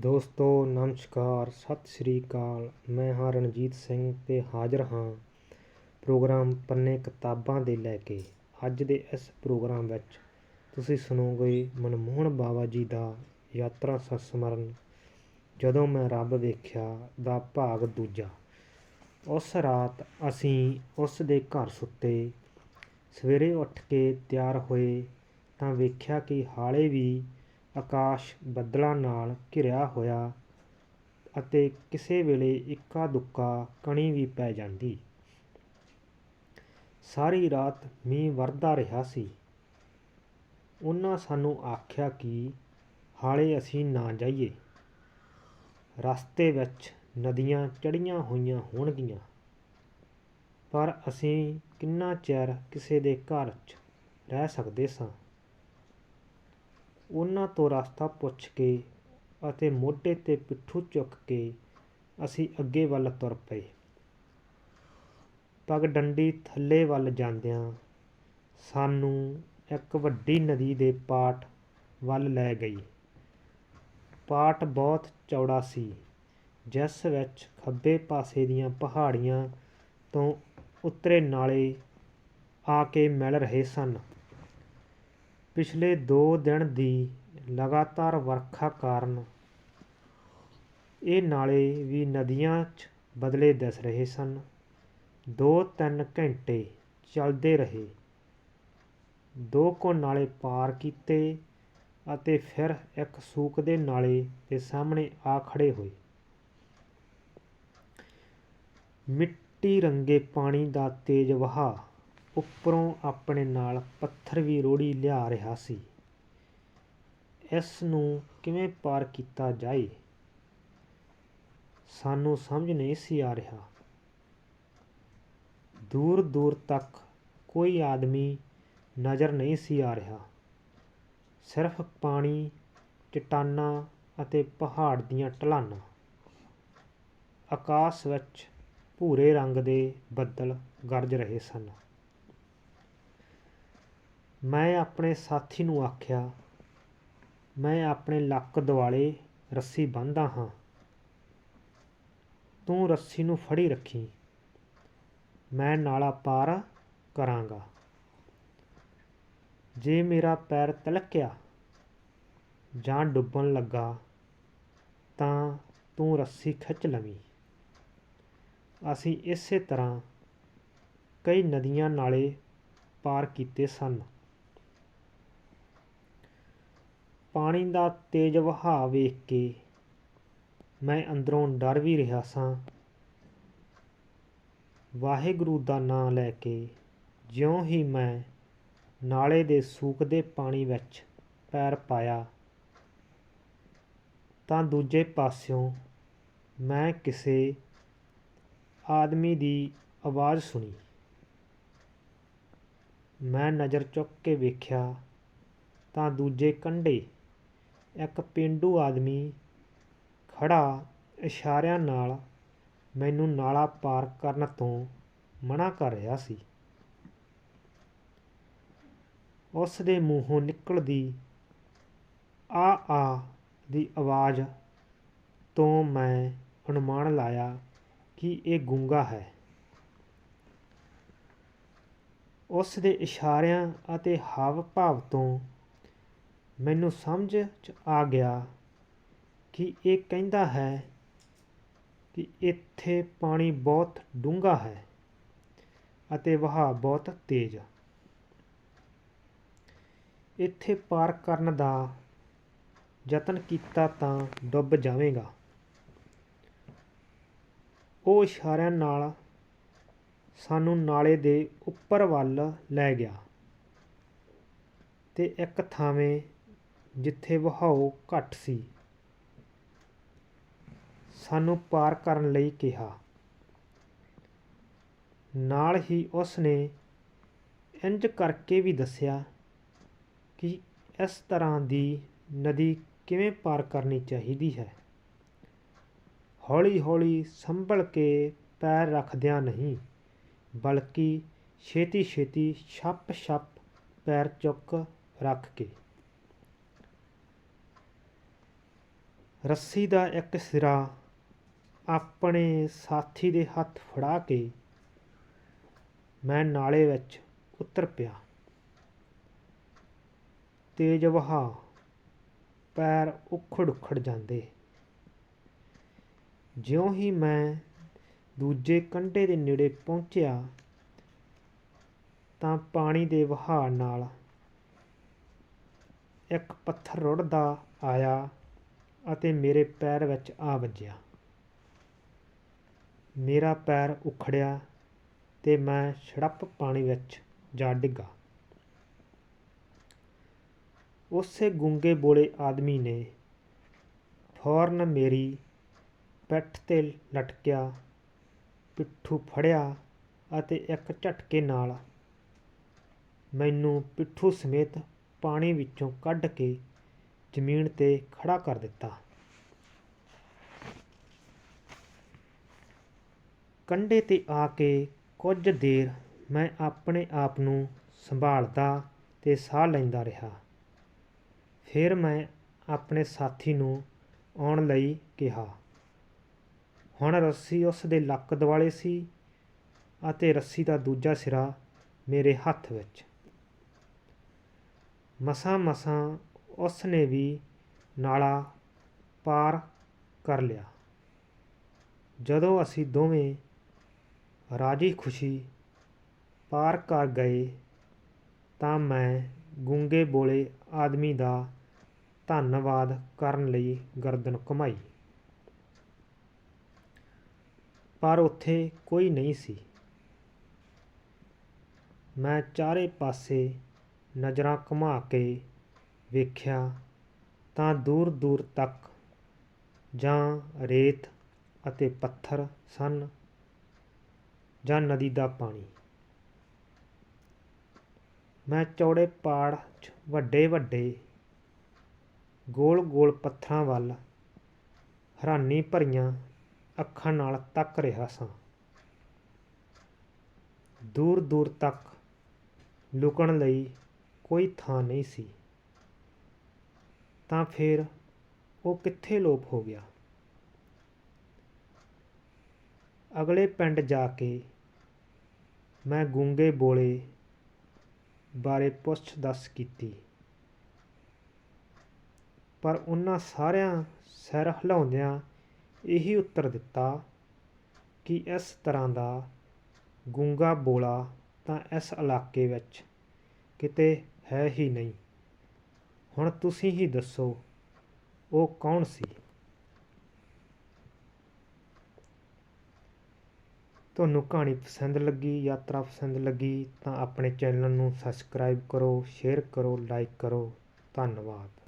ਦੋਸਤੋ, ਨਮਸਕਾਰ, ਸਤਿ ਸ੍ਰੀ ਅਕਾਲ। ਮੈਂ ਹਾਂ ਰਣਜੀਤ ਸਿੰਘ ਤੇ ਹਾਜ਼ਰ ਹਾਂ ਪ੍ਰੋਗਰਾਮ ਪੰਨੇ ਕਿਤਾਬਾਂ ਦੇ ਲੈ ਕੇ। ਅੱਜ ਦੇ ਇਸ ਪ੍ਰੋਗਰਾਮ ਵਿੱਚ ਤੁਸੀਂ ਸੁਣੋਗੇ ਮਨਮੋਹਨ ਬਾਵਾ ਜੀ ਦਾ ਯਾਤਰਾ ਸੰਸਮਰਨ ਜਦੋਂ ਮੈਂ ਰੱਬ ਵੇਖਿਆ ਦਾ ਭਾਗ ਦੂਜਾ। ਉਸ ਰਾਤ ਅਸੀਂ ਉਸ ਦੇ ਘਰ ਸੁੱਤੇ। ਸਵੇਰੇ ਉੱਠ ਕੇ ਤਿਆਰ ਹੋਏ ਤਾਂ ਵੇਖਿਆ ਕਿ ਹਾਲੇ ਵੀ ਆਕਾਸ਼ ਬੱਦਲਾਂ ਨਾਲ ਘਿਰਿਆ ਹੋਇਆ ਅਤੇ ਕਿਸੇ ਵੇਲੇ ਇੱਕਾ ਦੁੱਕਾ ਕਣੀ ਵੀ ਪੈ ਜਾਂਦੀ। ਸਾਰੀ ਰਾਤ ਮੀਂਹ ਵਰਦਾ ਰਿਹਾ ਸੀ। ਉਹਨਾਂ ਸਾਨੂੰ ਆਖਿਆ ਕਿ, ਹਾਲੇ ਅਸੀਂ ਨਾ ਜਾਈਏ। ਰਸਤੇ ਵਿੱਚ ਨਦੀਆਂ ਚੜ੍ਹੀਆਂ ਹੋਈਆਂ ਹੋਣਗੀਆਂ। ਪਰ ਅਸੀਂ ਕਿੰਨਾ ਚਿਰ ਕਿਸੇ ਦੇ ਘਰ 'ਚ ਰਹਿ ਸਕਦੇ ਸਾਂ? ਉਹਨਾਂ ਤੋਂ ਰਸਤਾ ਪੁੱਛ ਕੇ ਅਤੇ ਮੋਢੇ 'ਤੇ ਪਿੱਠੂ ਚੁੱਕ ਕੇ ਅਸੀਂ ਅੱਗੇ ਵੱਲ ਤੁਰ ਪਏ। ਪਗਡੰਡੀ ਥੱਲੇ ਵੱਲ ਜਾਂਦਿਆਂ ਸਾਨੂੰ ਇੱਕ ਵੱਡੀ ਨਦੀ ਦੇ ਪਾਟ ਵੱਲ ਲੈ ਗਈ। ਪਾਟ ਬਹੁਤ ਚੌੜਾ ਸੀ, ਜਿਸ ਵਿੱਚ ਖੱਬੇ ਪਾਸੇ ਦੀਆਂ ਪਹਾੜੀਆਂ ਤੋਂ ਉਤਰੇ ਨਾਲੇ ਆ ਕੇ ਮਿਲ ਰਹੇ ਸਨ। ਪਿਛਲੇ ਦੋ ਦਿਨ ਦੀ ਲਗਾਤਾਰ ਵਰਖਾ ਕਾਰਨ ਇਹ ਨਾਲੇ ਵੀ ਨਦੀਆਂ 'ਚ ਬਦਲੇ ਦਿਸ ਰਹੇ ਸਨ। ਦੋ ਤਿੰਨ ਘੰਟੇ ਚੱਲਦੇ ਰਹੇ। ਦੋ ਕੋ ਨਾਲੇ ਪਾਰ ਕੀਤੇ ਅਤੇ ਫਿਰ ਇੱਕ ਸੂਕਦੇ ਨਾਲੇ ਦੇ ਸਾਹਮਣੇ ਆ ਖੜੇ ਹੋਏ। ਮਿੱਟੀ ਰੰਗੇ ਪਾਣੀ ਦਾ ਤੇਜ਼ ਵਹਾਅ ਉੱਪਰੋਂ ਆਪਣੇ ਨਾਲ ਪੱਥਰ ਵੀ ਰੋੜੀ ਲਿਆ ਰਿਹਾ ਸੀ। ਇਸ ਨੂੰ ਕਿਵੇਂ ਪਾਰ ਕੀਤਾ ਜਾਏ? ਸਾਨੂੰ ਸਮਝ ਨਹੀਂ ਸੀ ਆ ਰਿਹਾ। ਦੂਰ ਦੂਰ ਤੱਕ ਕੋਈ ਆਦਮੀ ਨਜ਼ਰ ਨਹੀਂ ਸੀ ਆ ਰਿਹਾ। ਸਿਰਫ ਪਾਣੀ, ਚਟਾਨਾਂ ਅਤੇ ਪਹਾੜ ਦੀਆਂ ਢਲਾਨਾਂ। ਆਕਾਸ਼ ਵਿੱਚ ਭੂਰੇ ਰੰਗ ਦੇ ਬੱਦਲ ਗਰਜ ਰਹੇ ਸਨ। ਮੈਂ ਆਪਣੇ ਸਾਥੀ ਨੂੰ ਆਖਿਆ, ਮੈਂ ਆਪਣੇ ਲੱਕ ਦੁਆਲੇ ਰੱਸੀ ਬੰਨ੍ਹਦਾ ਹਾਂ। ਤੂੰ ਰੱਸੀ ਨੂੰ ਫੜੀ ਰੱਖੀ। ਮੈਂ ਨਾਲਾ ਪਾਰ ਕਰਾਂਗਾ। ਜੇ ਮੇਰਾ ਪੈਰ ਤਲਕਿਆ ਜਾਂ ਡੁੱਬਣ ਲੱਗਾ, ਤਾਂ ਤੂੰ ਰੱਸੀ ਖਿੱਚ ਲਵੀਂ। ਅਸੀਂ ਇਸੇ ਤਰ੍ਹਾਂ ਕਈ ਨਦੀਆਂ ਨਾਲੇ ਪਾਰ ਕੀਤੇ ਸਨ। ਪਾਣੀ ਦਾ ਤੇਜ਼ ਵਹਾਅ ਵੇਖ ਕੇ ਮੈਂ ਅੰਦਰੋਂ ਡਰ ਵੀ ਰਿਹਾ ਸਾਂ। ਵਾਹਿਗੁਰੂ ਦਾ ਨਾਮ ਲੈ ਕੇ ਜਿਉਂ ਹੀ ਮੈਂ ਨਾਲੇ ਦੇ ਸੂਕਦੇ ਪਾਣੀ ਵਿੱਚ ਪੈਰ ਪਾਇਆ, ਤਾਂ ਦੂਜੇ ਪਾਸਿਓਂ ਮੈਂ ਕਿਸੇ ਆਦਮੀ ਦੀ ਆਵਾਜ਼ ਸੁਣੀ। ਮੈਂ ਨਜ਼ਰ ਚੁੱਕ ਕੇ ਵੇਖਿਆ ਤਾਂ ਦੂਜੇ ਕੰਢੇ ਇੱਕ ਪੇਂਡੂ ਆਦਮੀ ਖੜਾ ਇਸ਼ਾਰਿਆਂ ਨਾਲ ਮੈਨੂੰ ਨਾਲਾ ਪਾਰ ਕਰਨ ਤੋਂ ਮਨਾ ਕਰ ਰਿਹਾ ਸੀ। ਉਸ ਦੇ ਮੂੰਹੋਂ ਨਿਕਲਦੀ ਆ ਆ ਦੀ ਆਵਾਜ਼ ਤੋਂ ਮੈਂ ਅਨੁਮਾਨ ਲਾਇਆ ਕਿ ਇਹ ਗੂੰਗਾ ਹੈ। ਉਸ ਦੇ ਇਸ਼ਾਰਿਆਂ ਅਤੇ ਹਾਵ ਭਾਵ ਤੋਂ ਮੈਨੂੰ ਸਮਝ ਚ ਆ ਗਿਆ ਕਿ ਇਹ ਕਹਿੰਦਾ ਹੈ ਕਿ ਇੱਥੇ ਪਾਣੀ ਬਹੁਤ ਡੂੰਘਾ ਹੈ ਅਤੇ ਵਹਾਅ ਬਹੁਤ ਤੇਜ਼। ਇੱਥੇ ਪਾਰ ਕਰਨ ਦਾ ਯਤਨ ਕੀਤਾ ਤਾਂ ਡੁੱਬ ਜਾਵੇਗਾ। ਉਹ ਇਸ਼ਾਰਿਆਂ ਨਾਲ ਸਾਨੂੰ ਨਾਲੇ ਦੇ ਉੱਪਰ ਵੱਲ ਲੈ ਗਿਆ ਤੇ ਇੱਕ ਥਾਵੇਂ ਜਿੱਥੇ ਵਹਾਓ ਘੱਟ ਸੀ। ਸਾਨੂੰ ਪਾਰ ਕਰਨ ਲਈ ਕਿਹਾ। ਨਾਲ ਹੀ ਉਸ ਨੇ ਇੰਜ ਕਰਕੇ ਵੀ ਦੱਸਿਆ ਕਿ ਇਸ ਤਰ੍ਹਾਂ ਦੀ ਨਦੀ ਕਿਵੇਂ ਪਾਰ ਕਰਨੀ ਚਾਹੀਦੀ ਹੈ। ਹੌਲੀ ਹੌਲੀ ਸੰਭਲ ਕੇ ਪੈਰ ਰੱਖਦਿਆਂ ਨਹੀਂ, ਬਲਕਿ ਛੇਤੀ ਛੇਤੀ ਛੱਪ ਛੱਪ ਪੈਰ ਚੁੱਕ ਰੱਖ ਕੇ ਰੱਸੀ ਦਾ ਇੱਕ ਸਿਰਾ ਆਪਣੇ ਸਾਥੀ ਦੇ ਹੱਥ ਫੜਾ ਕੇ ਮੈਂ ਨਾਲੇ ਵਿੱਚ ਉਤਰ ਪਿਆ। ਤੇਜ਼ ਵਹਾਅ ਪੈਰ ਉਖੜ ਉਖੜ ਜਾਂਦੇ। ਜਿਉਂ ਹੀ ਮੈਂ ਦੂਜੇ ਕੰਢੇ ਦੇ ਨੇੜੇ ਪਹੁੰਚਿਆ, ਤਾਂ ਪਾਣੀ ਦੇ ਵਹਾਅ ਨਾਲ ਇੱਕ ਪੱਥਰ ਰੁੜਦਾ ਆਇਆ। ਅਤੇ ਮੇਰੇ ਪੈਰ ਵਿੱਚ ਆ ਵੱਜਿਆ। ਮੇਰਾ ਪੈਰ ਉਖੜਿਆ ਤੇ ਮੈਂ ਛੜੱਪ ਪਾਣੀ ਵਿੱਚ ਜਾ ਡਿੱਗਾ। ਉਸੇ ਗੁੰਗੇ ਬੋਲੇ ਆਦਮੀ ਨੇ ਫੌਰਨ ਮੇਰੀ ਪਿੱਠ ਤੇ ਲਟਕਿਆ, ਪਿੱਠੂ ਫੜਿਆ ਅਤੇ ਇੱਕ ਝਟਕੇ ਨਾਲ ਮੈਨੂੰ ਪਿੱਠੂ ਸਮੇਤ ਪਾਣੀ ਵਿੱਚੋਂ ਕੱਢ ਕੇ ਜ਼ਮੀਨ ਤੇ ਖੜਾ ਕਰ ਦਿੱਤਾ। ਕੰਢੇ ਤੇ ਆ ਕੇ ਕੁਝ ਦੇਰ ਮੈਂ ਆਪਣੇ ਆਪ ਨੂੰ ਸੰਭਾਲਦਾ ਤੇ ਸਾਹ ਲੈਂਦਾ ਰਿਹਾ। ਫਿਰ ਮੈਂ ਆਪਣੇ ਸਾਥੀ ਨੂੰ ਆਉਣ ਲਈ ਕਿਹਾ। ਹੁਣ ਰੱਸੀ ਉਸ ਦੇ ਲੱਕ ਦੁਆਲੇ ਸੀ ਅਤੇ ਰੱਸੀ ਦਾ ਦੂਜਾ ਸਿਰਾ ਮੇਰੇ ਹੱਥ ਵਿੱਚ। ਮਸਾਂ ਮਸਾਂ ਉਸ ਨੇ ਵੀ ਨਾਲਾ ਪਾਰ ਕਰ ਲਿਆ। ਜਦੋਂ ਅਸੀਂ ਦੋਵੇਂ ਰਾਜੀ ਖੁਸ਼ੀ ਪਾਰ ਕਰ ਗਏ ਤਾਂ ਮੈਂ ਗੁੰਗੇ ਬੋਲੇ ਆਦਮੀ ਦਾ ਧੰਨਵਾਦ ਕਰਨ ਲਈ ਗਰਦਨ ਘੁਮਾਈ। ਪਰ ਉੱਥੇ ਕੋਈ ਨਹੀਂ ਸੀ। ਮੈਂ ਚਾਰੇ ਪਾਸੇ ਨਜ਼ਰਾਂ ਘੁਮਾ ਕੇ ਵੇਖਿਆ ਤਾਂ ਦੂਰ ਦੂਰ ਤੱਕ ਜਾਂ ਰੇਤ ਅਤੇ ਪੱਥਰ ਸਨ ਜਾਂ ਨਦੀ ਦਾ ਪਾਣੀ। ਮੈਂ ਚੌੜੇ ਪਾੜ 'ਚ ਵੱਡੇ ਵੱਡੇ ਗੋਲ ਗੋਲ ਪੱਥਰਾਂ ਵੱਲ ਹੈਰਾਨੀ ਭਰੀਆਂ ਅੱਖਾਂ ਨਾਲ ਤੱਕ ਰਿਹਾ ਸਾਂ। ਦੂਰ ਦੂਰ ਤੱਕ ਲੁਕਣ ਲਈ ਕੋਈ ਥਾਂ ਨਹੀਂ ਸੀ। ਤਾਂ ਫਿਰ ਉਹ ਕਿੱਥੇ ਲੋਪ ਹੋ ਗਿਆ? ਅਗਲੇ ਪਿੰਡ ਜਾ ਕੇ ਮੈਂ ਗੁੰਗੇ ਬੋਲੇ ਬਾਰੇ ਪੁੱਛ ਦੱਸ ਕੀਤੀ। ਪਰ ਉਹਨਾਂ ਸਾਰਿਆਂ ਸਿਰ ਹਿਲਾਉਂਦਿਆਂ ਇਹੀ ਉੱਤਰ ਦਿੱਤਾ ਕਿ ਇਸ ਤਰ੍ਹਾਂ ਦਾ ਗੁੰਗਾ ਬੋਲਾ ਤਾਂ ਇਸ ਇਲਾਕੇ ਵਿੱਚ ਕਿਤੇ ਹੈ ਹੀ ਨਹੀਂ। ਹੁਣ ਤੁਸੀਂ ਹੀ ਦੱਸੋ, ਉਹ ਕੌਣ ਸੀ? ਤੁਹਾਨੂੰ ਕਹਾਣੀ ਪਸੰਦ ਲੱਗੀ, ਯਾਤਰਾ ਪਸੰਦ ਲੱਗੀ, ਤਾਂ ਆਪਣੇ ਚੈਨਲ ਨੂੰ ਸਬਸਕ੍ਰਾਈਬ ਕਰੋ ਸ਼ੇਅਰ ਕਰੋ ਲਾਈਕ ਕਰੋ। ਧੰਨਵਾਦ।